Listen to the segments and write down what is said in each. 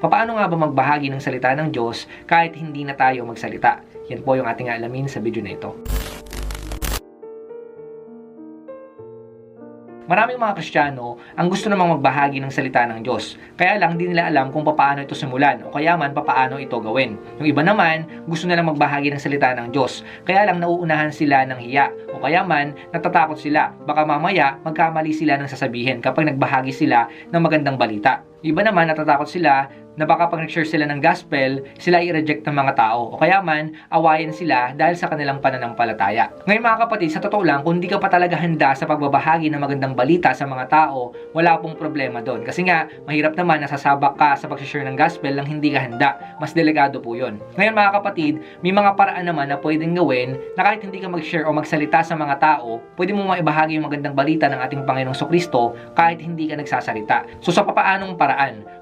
Paano nga ba magbahagi ng salita ng Diyos kahit hindi na tayo magsalita? Yan po yung ating alamin sa video na ito. Maraming mga Kristiyano ang gusto namang magbahagi ng salita ng Diyos. Kaya lang hindi nila alam kung paano ito simulan o kaya man paano ito gawin. Yung iba naman, gusto nilang magbahagi ng salita ng Diyos. Kaya lang nauunahan sila ng hiya o kaya man natatakot sila. Baka mamaya magkamali sila ng sasabihin kapag nagbahagi sila ng magandang balita. Iba naman natatakot sila na baka pag nag-share sila ng gospel, sila i-reject ng mga tao o kaya man awayin sila dahil sa kanilang pananampalataya. Ngayon mga kapatid, sa totoo lang, kung hindi ka pa talaga handa sa pagbabahagi ng magandang balita sa mga tao, wala pong problema doon. Kasi nga, mahirap naman nasasabak ka sa pag-share ng gospel lang hindi ka handa. Mas delikado po yun. Ngayon mga kapatid, may mga paraan naman na pwedeng gawin na kahit hindi ka mag-share o magsalita sa mga tao, pwede mo maibahagi yung magandang balita ng ating Panginoong Kristo kahit hindi ka nagsasalita. So sa papaanong paraan?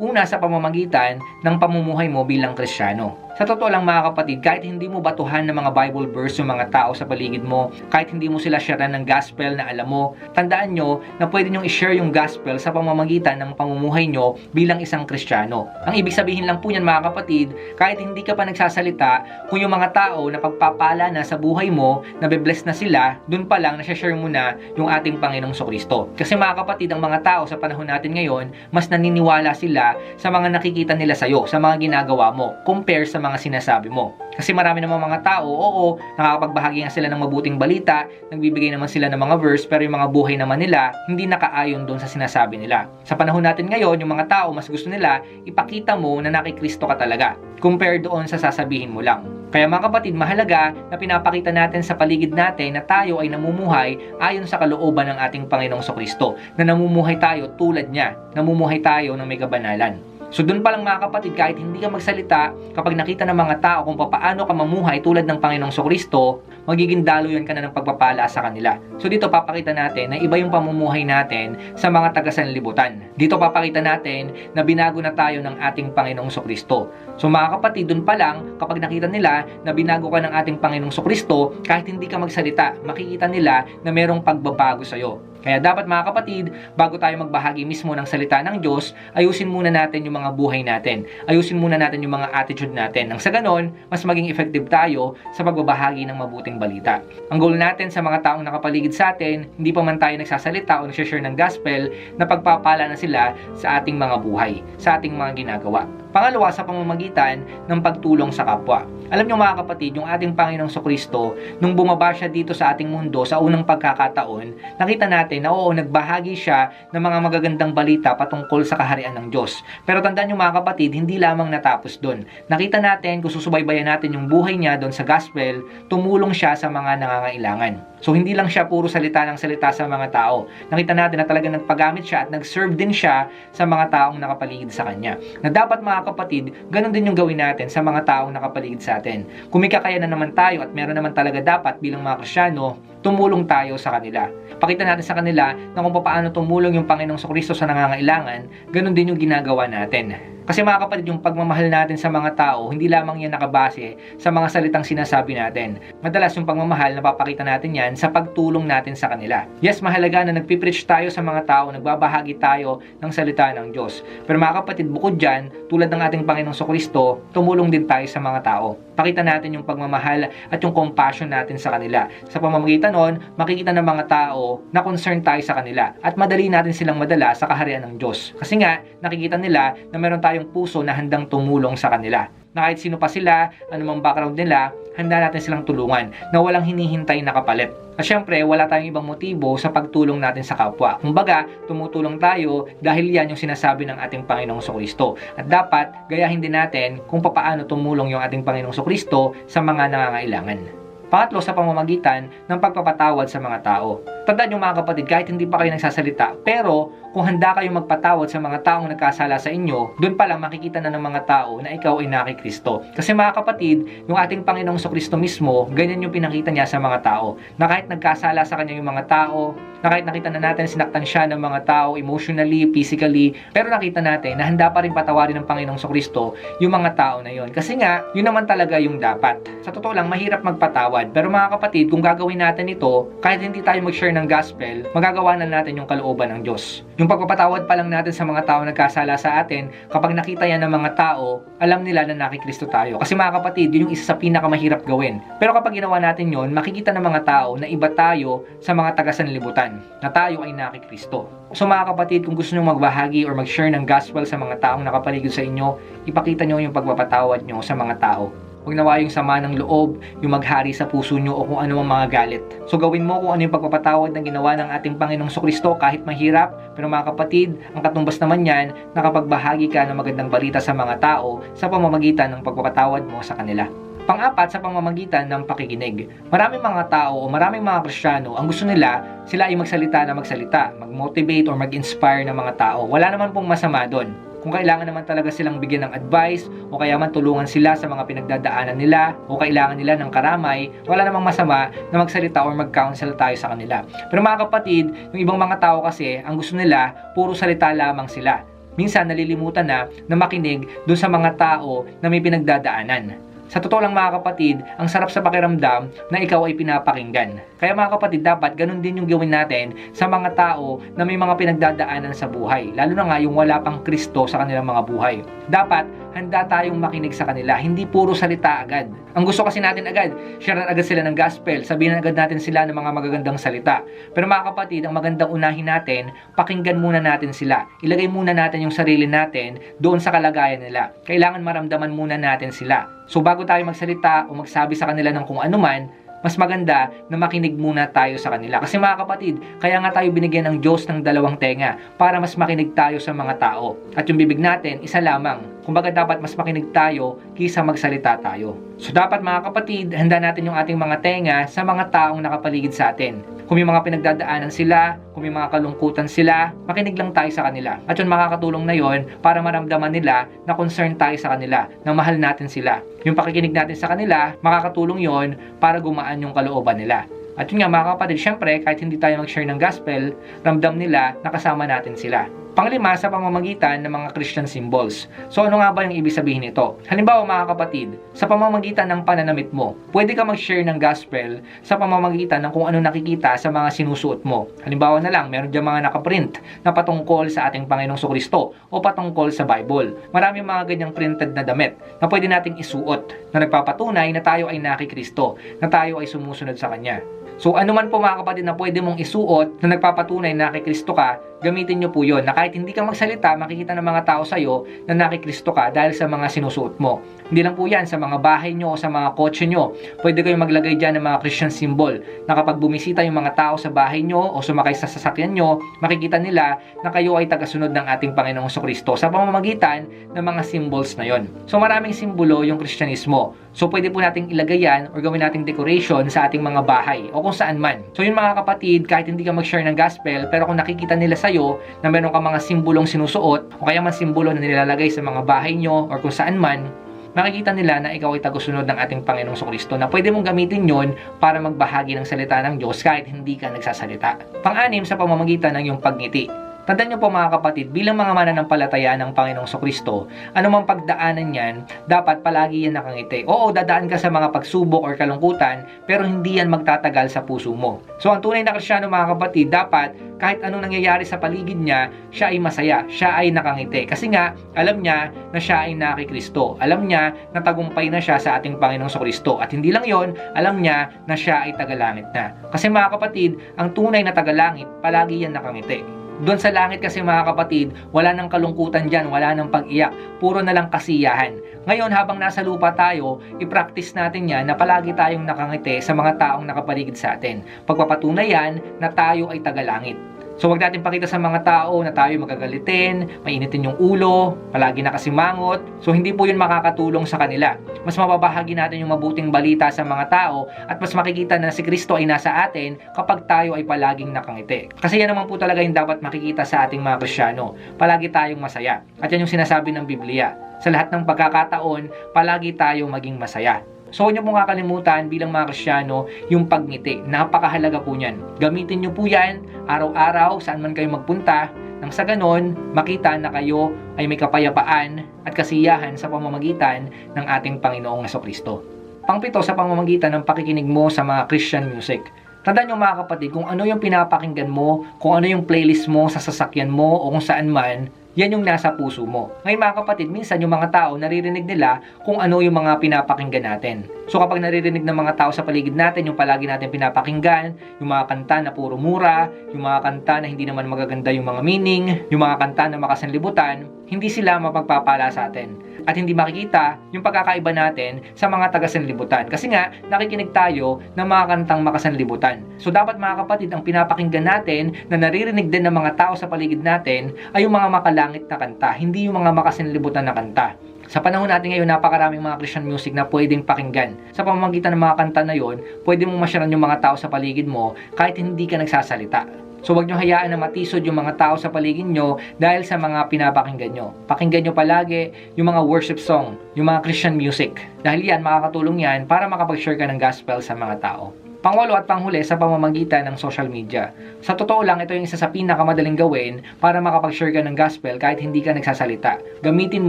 Una sa pamamagitan ng pamumuhay mo bilang Kristiyano. Sa totoo lang mga kapatid, kahit hindi mo batuhan ng mga Bible verse yung mga tao sa paligid mo, kahit hindi mo sila sharean ng gospel na alam mo, tandaan nyo na pwede nyo i-share yung gospel sa pamamagitan ng pamumuhay nyo bilang isang Kristiyano. Ang ibig sabihin lang po niyan mga kapatid, kahit hindi ka pa nagsasalita, kung yung mga tao na pagpapala na sa buhay mo, na bless na sila, dun pa lang share mo na yung ating Panginoong Kristo. Kasi mga kapatid, ang mga tao sa panahon natin ngayon, mas naniniwala sila sa mga nakikita nila sa'yo, sa mga ginagawa mo, compare sa mga sinasabi mo. Kasi marami namang mga tao, oo, nakakapagbahagi nga sila ng mabuting balita, nagbibigay naman sila ng mga verse, pero yung mga buhay naman nila, hindi nakaayon doon sa sinasabi nila. Sa panahon natin ngayon, yung mga tao, mas gusto nila, ipakita mo na nakikristo ka talaga, compare doon sa sasabihin mo lang. Kaya mga kapatid, mahalaga na pinapakita natin sa paligid natin na tayo ay namumuhay ayon sa kalooban ng ating Panginoong Kristo, na namumuhay tayo tulad niya, namumuhay tayo ng may kabanalan. So doon pa lang mga kapatid, kahit hindi ka magsalita, kapag nakita ng mga tao kung paano ka mamuhay tulad ng Panginoong Kristo, magiging daluyan ka na ng pagpapala sa kanila. So dito papakita natin na iba yung pamumuhay natin sa mga taga-sanlibutan. Dito papakita natin na binago na tayo ng ating Panginoong Kristo. So mga kapatid, doon pa lang, kapag nakita nila na binago ka ng ating Panginoong Kristo, kahit hindi ka magsalita, makikita nila na merong pagbabago sa'yo. Kaya dapat mga kapatid, bago tayo magbahagi mismo ng salita ng Diyos, ayusin muna natin yung mga buhay natin. Ayusin muna natin yung mga attitude natin. Nang sa ganon, mas maging effective tayo sa pagbabahagi ng mabuting balita. Ang goal natin sa mga taong nakapaligid sa atin, hindi pa man tayo nagsasalita o nagsashare ng gospel, na pagpapala na sila sa ating mga buhay, sa ating mga ginagawa. Pangalawa, sa pamamagitan ng pagtulong sa kapwa. Alam nyo mga kapatid, yung ating Panginoong Kristo, nung bumaba siya dito sa ating mundo sa unang pagkakataon, nakita natin na oo, nagbahagi siya ng mga magagandang balita patungkol sa kaharian ng Diyos. Pero tandaan nyo mga kapatid, hindi lamang natapos doon. Nakita natin, kung susubaybayan natin yung buhay niya doon sa gospel, tumulong siya sa mga nangangailangan. So hindi lang siya puro salita ng salita sa mga tao. Nakita natin na talaga nagpagamit siya at nag-serve din siya sa mga taong nakapaligid sa kanya. Na dapat mga kapatid, ganun din yung gawin natin sa mga taong nakapaligid sa atin. Kung may naman tayo at meron naman talaga dapat bilang mga Krisyano, tumulong tayo sa kanila. Pakita natin sa kanila na kung paano tumulong yung Panginoong Kristo sa nangangailangan, ganun din yung ginagawa natin. Kasi mga kapatid, yung pagmamahal natin sa mga tao, hindi lamang yan nakabase sa mga salitang sinasabi natin. Madalas yung pagmamahal, napapakita natin yan sa pagtulong natin sa kanila. Yes, mahalaga na nagpipreach tayo sa mga tao, nagbabahagi tayo ng salita ng Diyos. Pero mga kapatid, bukod dyan, tulad ng ating Panginoong Kristo, tumulong din tayo sa mga tao. Pakita natin yung pagmamahal at yung compassion natin sa kanila. Sa pamamagitan nun, makikita ng mga tao na concern tayo sa kanila at madali natin silang madala sa kaharian ng Diyos. Kasi nga, nakikita nila na meron tayong puso na handang tumulong sa kanila. Na kahit sino pa sila, anumang background nila, handa natin silang tulungan na walang hinihintay na kapalit. At syempre, wala tayong ibang motibo sa pagtulong natin sa kapwa. Kumbaga, tumutulong tayo dahil yan yung sinasabi ng ating Panginoong Kristo. At dapat, gayahin din natin kung papaano tumulong yung ating Panginoong Kristo sa mga nangangailangan. Pangatlo sa pamamagitan ng pagpapatawad sa mga tao. Tandaan nyo mga kapatid, kahit hindi pa kayo nagsasalita, pero kung handa kayong magpatawad sa mga taong nagkasala sa inyo, doon pa lang makikita na ng mga tao na ikaw ay nakikristo. Kasi mga kapatid, yung ating Panginoong Kristo mismo, ganyan yung pinakita niya sa mga tao. Na kahit nagkasala sa kanya yung mga tao, na kahit nakita na natin sinaktan siya ng mga tao emotionally, physically, pero nakita natin na handa pa rin patawarin ng Panginoong Kristo yung mga tao na yon. Kasi nga, yun naman talaga yung dapat. Sa totoo lang, mahirap magpatawad. Pero mga kapatid, kung gagawin natin ito, kahit hindi tayo mag-share ng gospel, magagawa na natin yung kalooban ng Diyos. Yung pagpapatawad pa lang natin sa mga tao nagkasala sa atin, kapag nakita yan ng mga tao, alam nila na nakikristo tayo. Kasi mga kapatid, yun yung isa sa pinakamahirap gawin. Pero kapag ginawa natin yon, makikita ng mga tao na iba tayo sa mga taga-sanlibutan, na tayo ay nakikristo. So mga kapatid, kung gusto nyo magbahagi or mag-share ng gospel sa mga taong nakapaligid sa inyo, ipakita nyo yung pagpapatawad nyo sa mga tao. Huwag nawa yung sama ng loob, yung maghari sa puso nyo o kung ano ang mga galit. So gawin mo kung ano yung pagpapatawad na ginawa ng ating Panginoong Kristo kahit mahirap. Pero mga kapatid, ang katumbas naman yan, nakapagbahagi ka ng magandang balita sa mga tao sa pamamagitan ng pagpapatawad mo sa kanila. Pang-apat sa pamamagitan ng pakikinig. Maraming mga tao o maraming mga Kristiyano ang gusto nila sila ay magsalita na magsalita, mag-motivate or mag-inspire ng mga tao. Wala naman pong masama doon. Kung kailangan naman talaga silang bigyan ng advice o kaya man tulungan sila sa mga pinagdadaanan nila o kailangan nila ng karamay, wala namang masama na magsalita or mag-counsel tayo sa kanila. Pero mga kapatid, yung ibang mga tao kasi, ang gusto nila, puro salita lamang sila. Minsan nalilimutan na na makinig dun sa mga tao na may pinagdadaanan. Sa totoo lang mga kapatid, ang sarap sa pakiramdam na ikaw ay pinapakinggan. Kaya mga kapatid, dapat ganun din yung gawin natin sa mga tao na may mga pinagdadaanan sa buhay. Lalo na nga yung wala pang Kristo sa kanilang mga buhay. Dapat handa tayong makinig sa kanila, hindi puro salita agad. Ang gusto kasi natin agad, share agad sila ng gospel, sabihin agad natin sila ng mga magagandang salita. Pero mga kapatid, ang magandang unahin natin, pakinggan muna natin sila. Ilagay muna natin yung sarili natin doon sa kalagayan nila. Kailangan maramdaman muna natin sila. So bago tayo magsalita o magsabi sa kanila ng kung ano man, mas maganda na makinig muna tayo sa kanila. Kasi mga kapatid, kaya nga tayo binigyan ng Diyos ng dalawang tenga para mas makinig tayo sa mga tao. At yung bibig natin, isa lamang. Kumbaga dapat mas makinig tayo kaysa magsalita tayo. So dapat mga kapatid, handa natin yung ating mga tenga sa mga taong nakapaligid sa atin. Kung may mga pinagdadaanan sila, kung may mga kalungkutan sila, makinig lang tayo sa kanila. At yun makakatulong na yon para maramdaman nila na concern tayo sa kanila, na mahal natin sila. Yung pakikinig natin sa kanila, makakatulong yon para gumaan yung kalooban nila. At yun nga mga kapatid, syempre kahit hindi tayo mag-share ng gospel, ramdam nila na kasama natin sila. Panglima, sa pamamagitan ng mga Christian symbols. So ano nga ba yung ibig sabihin nito? Halimbawa mga kapatid, sa pamamagitan ng pananamit mo, pwede ka mag-share ng gospel sa pamamagitan ng kung ano nakikita sa mga sinusuot mo. Halimbawa na lang, meron dyan mga nakaprint na patungkol sa ating Panginoong Kristo o patungkol sa Bible. Marami mga ganyang printed na damit na pwede nating isuot na nagpapatunay na tayo ay nakikristo, na tayo ay sumusunod sa Kanya. So ano man po mga kapatid na pwede mong isuot na nagpapatunay na kay Kristo ka, gamitin nyo po yon na kahit hindi ka magsalita, makikita ng mga tao sa'yo na nakikristo ka dahil sa mga sinusuot mo. Hindi lang po yan sa mga bahay nyo o sa mga kotse nyo. Pwede kayong maglagay dyan ng mga Christian symbol na kapag bumisita yung mga tao sa bahay nyo o sumakay sa sasakyan nyo, makikita nila na kayo ay tagasunod ng ating Panginoong Kristo sa pamamagitan ng mga symbols na yon. So maraming simbolo yung Kristyanismo. So pwede po nating ilagay yan or gawin nating decoration sa ating mga bahay o kung saan man. So yun mga kapatid, kahit hindi ka mag-share ng gospel, pero kung nakikita nila sa'yo na meron ka mga simbolong sinusuot o kaya man simbolo na nilalagay sa mga bahay nyo or kung saan man, makikita nila na ikaw ay tagusunod ng ating Panginoong Kristo na pwede mong gamitin yon para magbahagi ng salita ng Diyos kahit hindi ka nagsasalita. Pang-anim sa pamamagitan ng iyong pagngiti. Tandaan niyo po mga kapatid, bilang mga mananampalataya ng Panginoong Kristo, anumang pagdaanan yan, dapat palagi yan nakangiti. Oo, dadaan ka sa mga pagsubok or kalungkutan, pero hindi yan magtatagal sa puso mo. So ang tunay na Kristyano mga kapatid, dapat kahit anong nangyayari sa paligid niya, siya ay masaya, siya ay nakangiti. Kasi nga, alam niya na siya ay nakikristo. Alam niya na tagumpay na siya sa ating Panginoong Kristo. At hindi lang yon, alam niya na siya ay tagalangit na. Kasi mga kapatid, ang tunay na tagalangit, palagi yan nakangiti. Doon sa langit kasi mga kapatid, wala nang kalungkutan dyan, wala nang pag-iyak, puro na lang kasiyahan. Ngayon habang nasa lupa tayo, i-practice natin yan na palagi tayong nakangiti sa mga taong nakapaligid sa atin. Pagpapatunay yan na tayo ay tagalangit. So wag natin pakita sa mga tao na tayo magagalitin, mainitin yung ulo, palagi nakasimangot. So hindi po yun makakatulong sa kanila. Mas mababahagi natin yung mabuting balita sa mga tao at mas makikita na si Kristo ay nasa atin kapag tayo ay palaging nakangiti. Kasi yan naman po talaga yung dapat makikita sa ating mga Krisyano. Palagi tayong masaya. At yan yung sinasabi ng Biblia. Sa lahat ng pagkakataon, palagi tayong maging masaya. So huwag niyo pong kakalimutan bilang mga Krisyano yung pagngiti. Napakahalaga po niyan. Gamitin niyo po yan araw-araw saan man kayo magpunta nang sa ganon makita na kayo ay may kapayapaan at kasiyahan sa pamamagitan ng ating Panginoong Kristo. Pangpito sa pamamagitan ng pakikinig mo sa mga Christian music. Tandaan nyo mga kapatid, kung ano yung pinapakinggan mo, kung ano yung playlist mo sa sasakyan mo o kung saan man, yan yung nasa puso mo. Ngayon mga kapatid, minsan yung mga tao naririnig nila kung ano yung mga pinapakinggan natin. So kapag naririnig ng mga tao sa paligid natin yung palagi natin pinapakinggan, yung mga kanta na puro mura, yung mga kanta na hindi naman magaganda yung mga meaning, yung mga kanta na makasanlibutan, hindi sila mapagpapala sa atin. At hindi makikita yung pagkakaiba natin sa mga taga-sanlibutan. Kasi nga, nakikinig tayo ng mga kantang makasanlibutan. So dapat mga kapatid, ang pinapakinggan natin na naririnig din ng mga tao sa paligid natin ay yung mga makalangit na kanta, hindi yung mga makasanlibutan na kanta. Sa panahon natin ngayon, napakaraming mga Christian music na pwedeng pakinggan. Sa pamamagitan ng mga kanta na yon, pwede mong masyaran yung mga tao sa paligid mo kahit hindi ka nagsasalita. So wag nyo hayaan na matisod yung mga tao sa paligid nyo dahil sa mga pinapakinggan nyo. Pakinggan nyo palagi yung mga worship song, yung mga Christian music. Dahil yan, makakatulong yan para makapag-share ka ng gospel sa mga tao. Pangwalo at panghuli sa pamamagitan ng social media. Sa totoo lang, ito yung isa sa pinakamadaling gawin para makapag-share ka ng gospel kahit hindi ka nagsasalita. Gamitin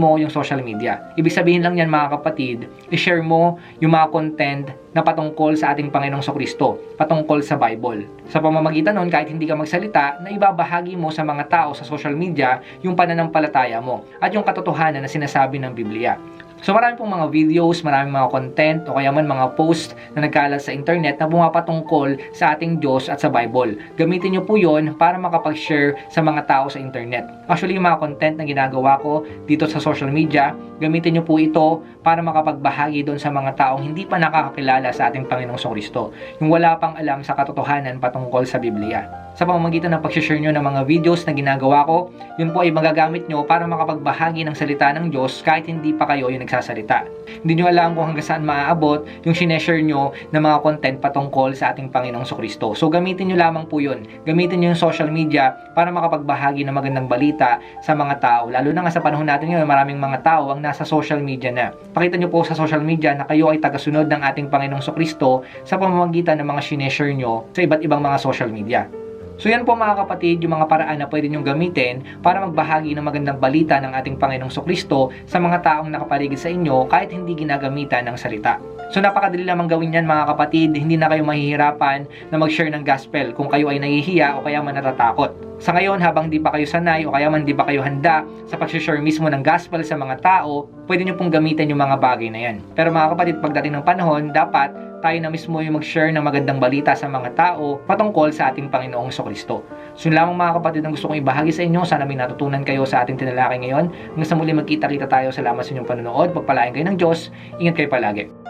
mo yung social media. Ibig sabihin lang yan mga kapatid, i-share mo yung mga content na patungkol sa ating Panginoong Kristo, patungkol sa Bible. Sa pamamagitan nun, kahit hindi ka magsalita, na ibabahagi mo sa mga tao sa social media yung pananampalataya mo at yung katotohanan na sinasabi ng Biblia. So marami pong mga videos, maraming mga content o kaya man mga post na nagkalat sa internet na bumapatungkol sa ating Diyos at sa Bible. Gamitin nyo po yon para makapag-share sa mga tao sa internet. Actually, yung mga content na ginagawa ko dito sa social media, gamitin nyo po ito para makapagbahagi doon sa mga taong hindi pa nakakakilala sa ating Panginoong Kristo. Yung wala pang alam sa katotohanan patungkol sa Biblia. Sa pamamagitan ng pag-share nyo ng mga videos na ginagawa ko, yun po ay magagamit nyo para makapagbahagi ng salita ng Diyos kahit hindi pa kayo yung nagsasalita. Hindi nyo alam kung hanggang saan maaabot yung sineshare nyo ng mga content patungkol sa ating Panginoong Kristo. So gamitin nyo lamang po yun. Gamitin nyo yung social media para makapagbahagi ng magandang balita sa mga tao. Lalo na nga sa panahon natin ngayon, maraming mga tao ang nasa social media na. Pakita nyo po sa social media na kayo ay tagasunod ng ating Panginoong Kristo sa pamamagitan ng mga sineshare nyo sa iba't ibang mga social media. So yan po mga kapatid, yung mga paraan na pwede nyong gamitin para magbahagi ng magandang balita ng ating Panginoong Kristo sa mga taong nakapaligid sa inyo kahit hindi ginagamitan ng salita. So napakadali lamang gawin yan mga kapatid, hindi na kayo mahihirapan na mag-share ng gospel kung kayo ay nahihiya o kaya man natatakot. Sa ngayon, habang di pa kayo sanay o kaya man di pa kayo handa sa pag-share mismo ng gospel sa mga tao, pwede nyo pong gamitin yung mga bagay na yan. Pero mga kapatid, pagdating ng panahon, dapat tayo na mismo yung mag-share ng magandang balita sa mga tao patungkol sa ating Panginoong Kristo. So yun lamang mga kapatid ang gusto kong ibahagi sa inyo. Sana may natutunan kayo sa ating tinalakay ngayon. Hanggang sa muli magkita-kita tayo. Salamat sa inyong panonood. Pagpalain kayo ng Diyos. Ingat kayo palagi.